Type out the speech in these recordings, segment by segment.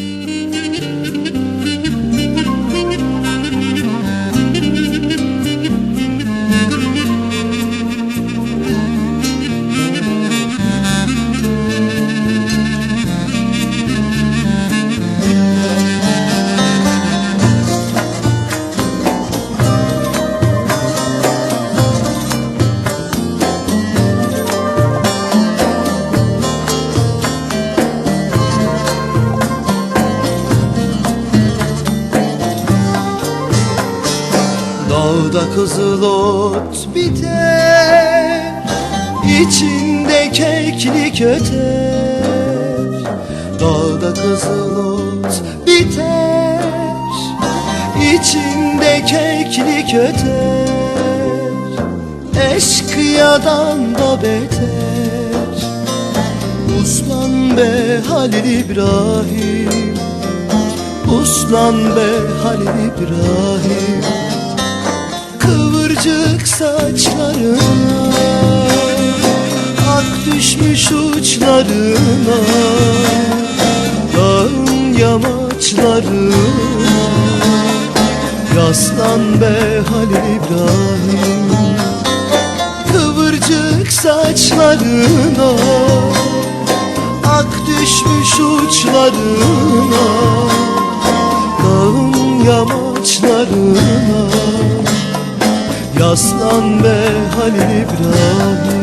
Mm-hmm. Dağda kızıl ot biter içinde keklik öter. Dağda kızıl ot biter içinde keklik öter. Eşkıyadan da beter. Uslan be Halil İbrahim Uslan be Halil İbrahim Kıvırcık saçlarına Ak düşmüş uçlarına Dağın yamaçlarına. Yaslan be Halil İbrahim Kıvırcık saçlarına Ak düşmüş uçlarına Dağın yamaçlarına Yaslan be Halil İbrahim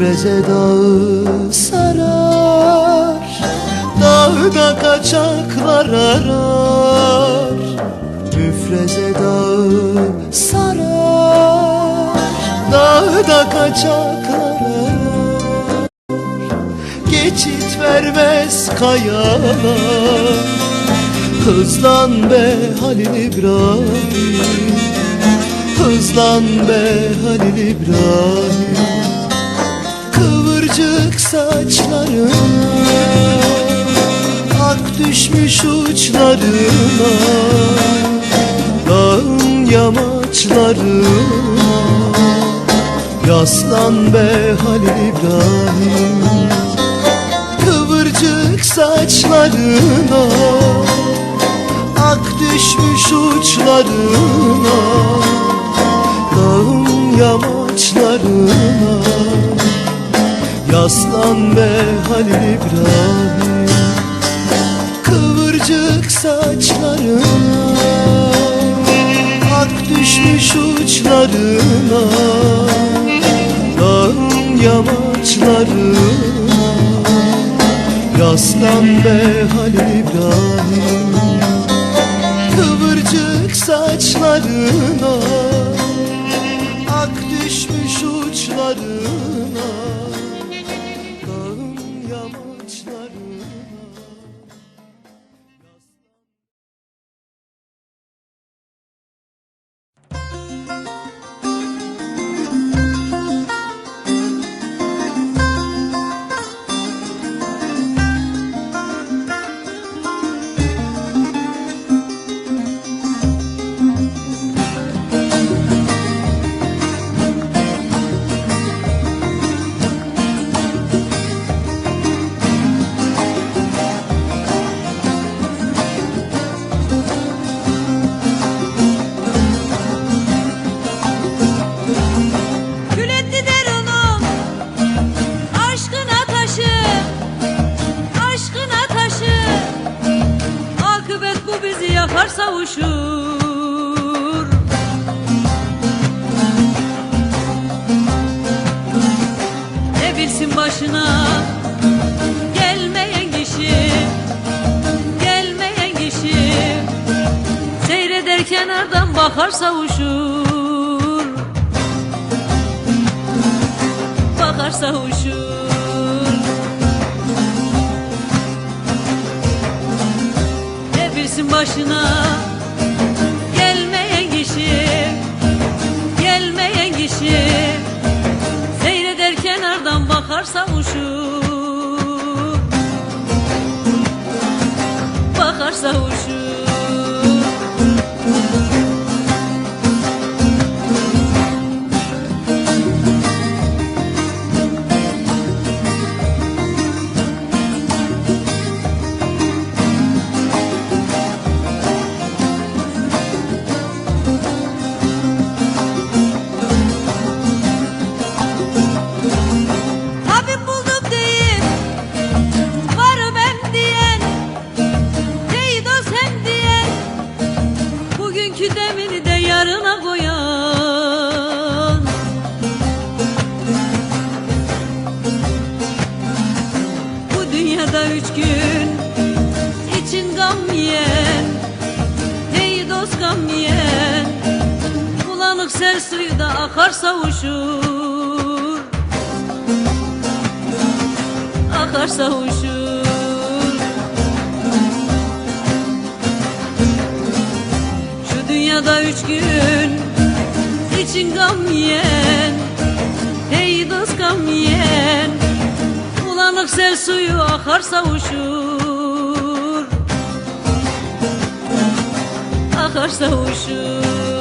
Müfreze dağı sarar. Dağda kaçaklar arar. Müfreze dağı sarar. Dağda kaçaklar arar. Geçit vermez kayalar. Hızlan be Halil İbrahim. Hızlan be Halil İbrahim Kıvırcık saçlarına Ak düşmüş uçlarına Dağın yamaçlarına Yaslan be Halil İbrahim Kıvırcık saçlarına Ak düşmüş uçlarına Dağın yamaçlarına Yaslan be Halil İbrahim. Kıvırcık saçlarına. Ak düşmüş uçlarına. Dağın yamaçlarına. Yaslan be Halil İbrahim. Kıvırcık saçlarına bakar Bakarsa uçur Ne bilsin başına? Gelmeyen kişi Gelmeyen kişi. Seyreder kenardan bakarsa uçur Bakarsa uçur Bulanık sel suyu da akarsa uçur akarsa uçur Şu dünyada üç gün için gam yiyen Hey dost gam yiyen Bulanık sel suyu akarsa uçur Jorge Saúcho.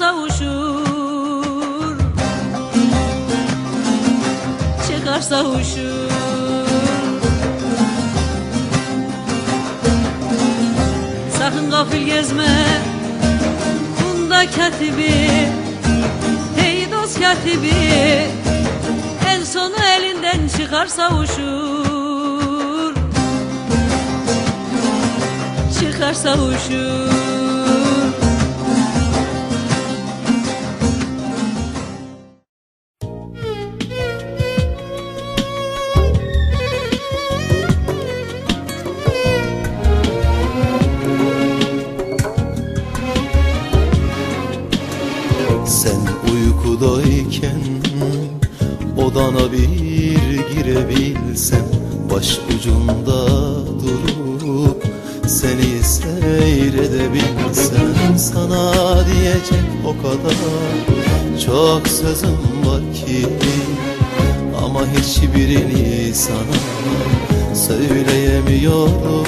Uçur çıkarsa uçur Sakın gafil gezme. Bunda katibi. Hey dost katibi. En sonu elinden çıkarsa uçur Çıkarsa uçur Sen uykudayken odana bir girebilsem Baş ucunda durup seni seyredebilsem Sana diyecek o kadar çok sözüm var ki Ama hiçbirini sana söyleyemiyorum.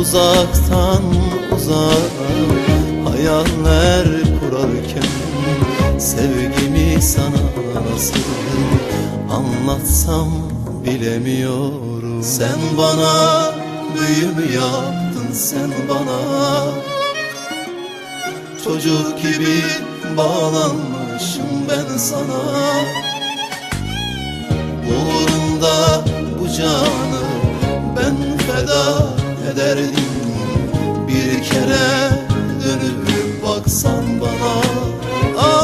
Uzaktan uzağa hayaller Sevgimi sana nasıl anlatsam bilemiyorum. Sen bana büyümü yaptın sen bana? Çocuk gibi bağlanmışım ben sana. Uğrunda bu canı ben feda ederdim. Bir kere dönüp baksan bana. Ah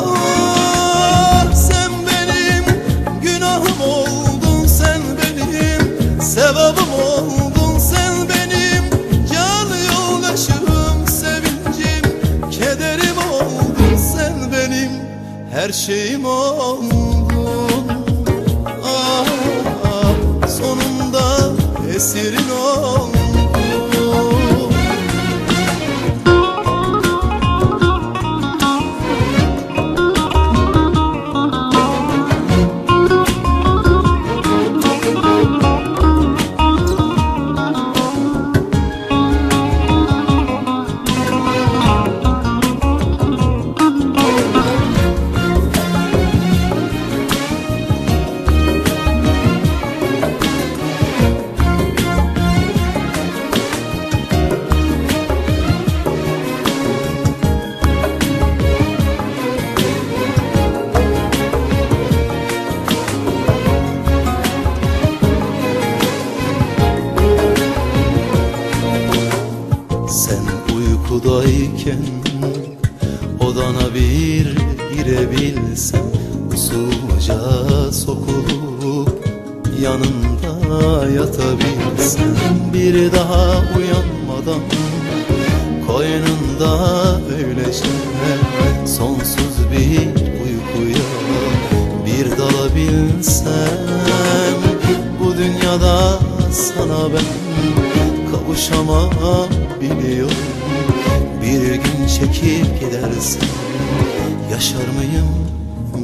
Buradayken odana bir girebilsem Usulca sokulup yanında yatabilsem. Bir daha uyanmadan koynunda öylece Sonsuz bir uykuya bir dalabilsem. Bu dünyada sana ben kavuşamam biliyorum Bir gün çekip gidersen yaşar mıyım?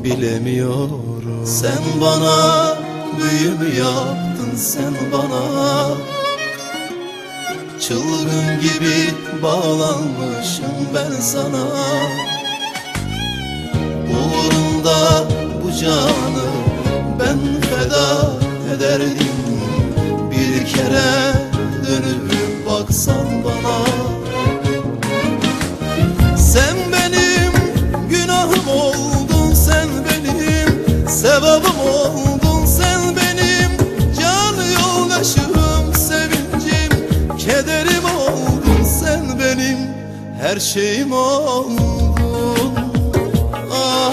Bilemiyorum. Sen bana büyümü yaptın? Sen bana Çılgın gibi bağlanmışım ben sana. Uğrunda bu canı ben feda ederdim. Bir kere dönüp baksan bana şeyim oldun. Ah,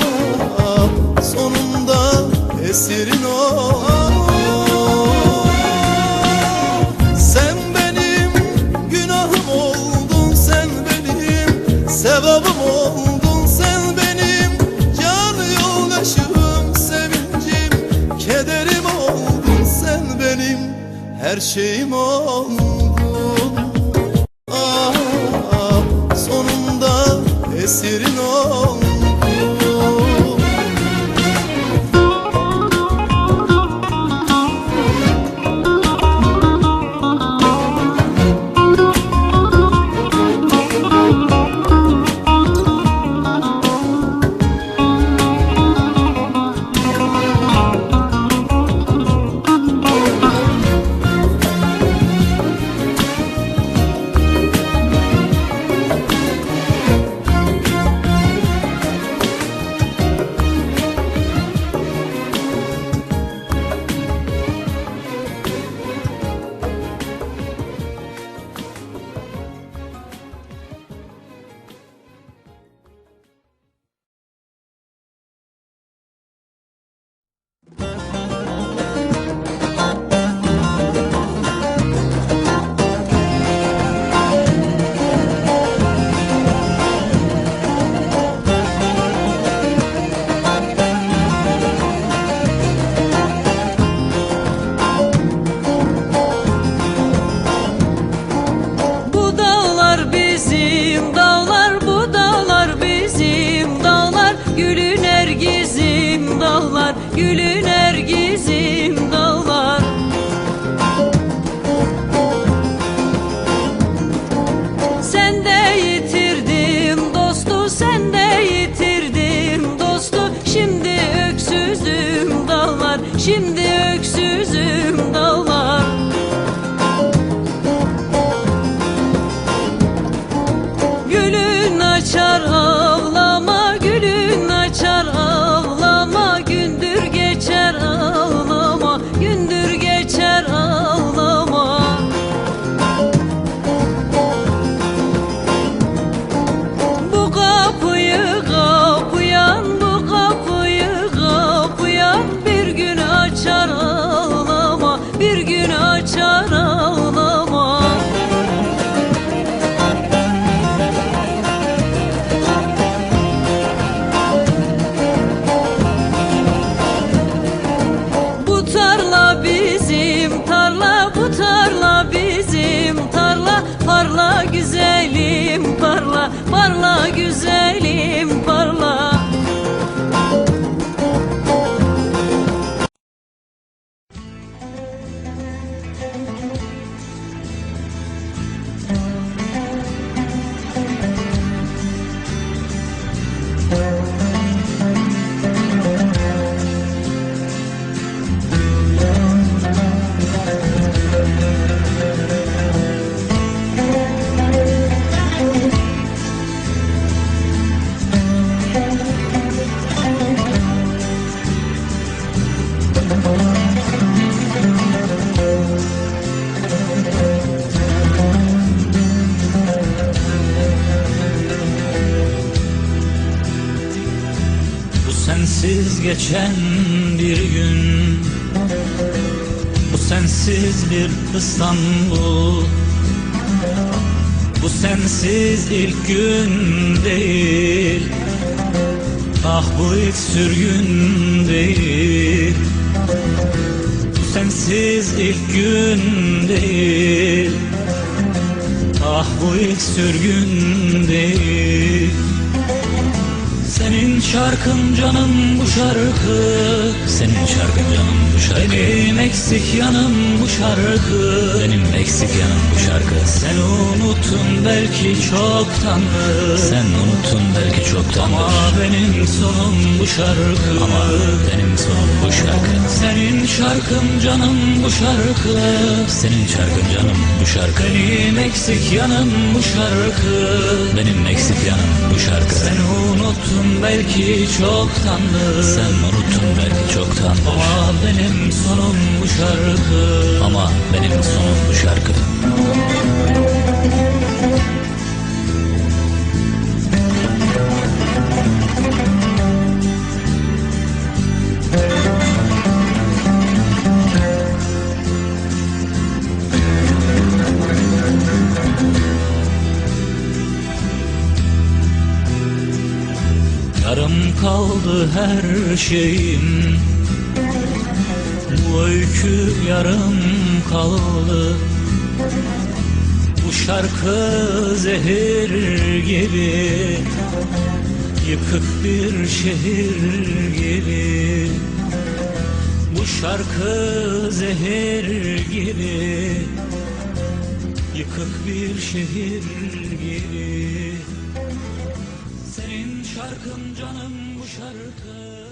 ah, Sonunda esirin oldun. Sen benim günahım oldun sen benim Sevabım oldun. Sen benim Can yoldaşım sevincim Kederim oldun. Sen benim Her şeyim oldun esirin sensiz bir İstanbul. Bu sensiz ilk gün değil. Ah bu ilk sürgün değil. Bu sensiz ilk gün değil. Ah bu ilk sürgün değil senin şarkın canım bu şarkı Senin şarkın canım bu şarkı Benim eksik yanım bu şarkı Benim eksik yanım bu şarkı Sen unuttun belki çoktandır Sen unuttun belki çoktandır Ama benim sonum bu şarkı Ama benim sonum bu şarkı Senin şarkın canım bu şarkı Senin şarkın canım bu şarkı Benim eksik yanım bu şarkı Benim eksik yanım bu şarkı Sen unuttun belki çoktandır. Sen unuttun belki çoktandır. Ama benim sonum bu şarkı. Ama benim sonum bu şarkı her şeyim. Bu öykü yarım kaldı. Bu şarkı zehir gibi. Yıkık bir şehir gibi. Bu şarkı zehir gibi. Yıkık bir şehir gibi şarkın canım bu şarkı